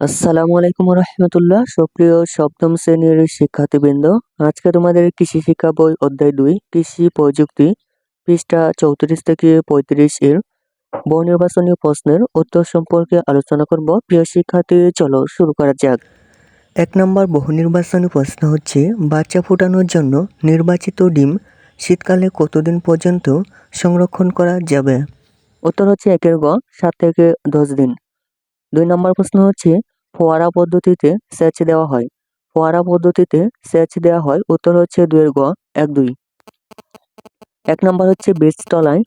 আসসালামু আলাইকুম রহমতুল্লাহ সুপ্রিয় সপ্তম শ্রেণির শিক্ষার্থীবৃন্দ, আজকে তোমাদের কৃষি শিক্ষা বই অধ্যায় দুই, কৃষি প্রযুক্তি, পৃষ্ঠা চৌত্রিশ থেকে পঁয়ত্রিশ এর বহু নির্বাচনী প্রশ্নের উত্তর সম্পর্কে আলোচনা করব। প্রিয় শিক্ষার্থী, চলো শুরু করা যাক। এক নম্বর বহু নির্বাচনী প্রশ্ন হচ্ছে, বাচ্চা ফোটানোর জন্য নির্বাচিত ডিম শীতকালে কতদিন পর্যন্ত সংরক্ষণ করা যাবে? উত্তর হচ্ছে একের গ, সাত থেকে দশ দিন। দুই নম্বর প্রশ্ন হচ্ছে ফোয়ারা পদ্ধতিতে সেচ দেওয়া হয়। ফোয়ারা পদ্ধতিতে সেচ দেওয়া হয়, উত্তর হচ্ছে দুইয়ের গ, এক, দুই। এক নম্বর হচ্ছে বীজতলায়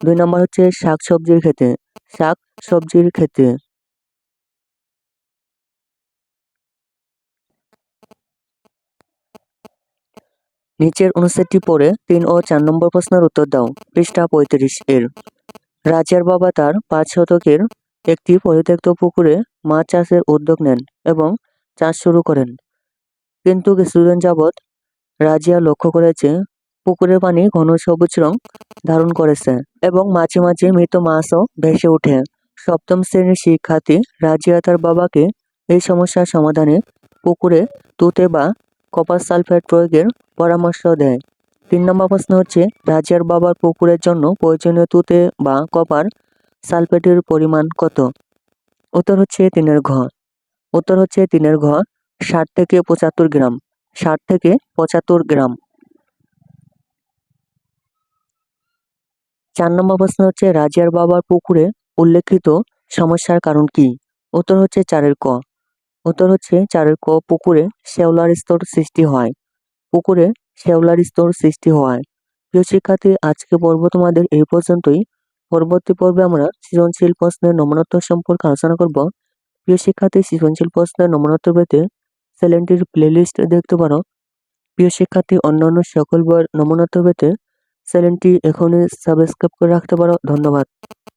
দুই নম্বর হচ্ছে শাক সবজির ক্ষেত্রে শাক সবজির ক্ষেতে। নিচের অনুচ্ছেদটি পড়ে তিন ও চার নম্বর প্রশ্নের উত্তর দাও, পৃষ্ঠা পঁয়ত্রিশ এর। রাজার বাবা তার পাঁচ শতকের একটি পরিত্যক্ত পুকুরে মাছ চাষের উদ্যোগ নেন এবং চাষ শুরু করেন। কিন্তু কিছুদিন যাবৎ রাজিয়া লক্ষ্য করেছে পুকুরের পানি ঘন সবুজ রং ধারণ করেছে এবং মাঝে মাঝে মৃত মাছও ভেসে ওঠে। সপ্তম শ্রেণির শিক্ষার্থী রাজিয়া তার বাবাকে এই সমস্যার সমাধানে পুকুরে তুতে বা কপার সালফেট প্রয়োগের পরামর্শ দেয়। তিন নম্বর প্রশ্ন হচ্ছে, রাজিয়ার বাবার পুকুরের জন্য প্রয়োজনীয় তুতে বা কপার সালফেটের পরিমাণ কত? উত্তর হচ্ছে তিনের ঘ। উত্তর হচ্ছে তিনের ঘ, ষাট থেকে পঁচাত্তর গ্রাম। ষাট থেকে পঁচাত্তর গ্রাম। চার নম্বর প্রশ্ন হচ্ছে, রাজিয়ার বাবার পুকুরে উল্লেখিত সমস্যার কারণ কি? উত্তর হচ্ছে চারের ক। উত্তর হচ্ছে চারের ক, পুকুরে শ্যাওলার স্তর সৃষ্টি হয়। পুকুরে শ্যাওলার স্তর সৃষ্টি হয়। প্রিয় শিক্ষার্থী আজকে পর্ব তোমাদের এই পর্যন্তই। পরবর্তী পর্বে আমরা সৃজনশীল প্রশ্নের নমনত্ব সম্পর্কে আলোচনা করব। প্রিয় শিক্ষার্থী, সৃজনশীল প্রশ্নের নমনত্ব পেতে চ্যানেলটির প্লেলিস্ট দেখতে পারো। প্রিয় শিক্ষার্থী, অন্যান্য সকল বইয়ের নমনত্ব পেতে চ্যানেলটি এখনই সাবস্ক্রাইব করে রাখতে পারো। ধন্যবাদ।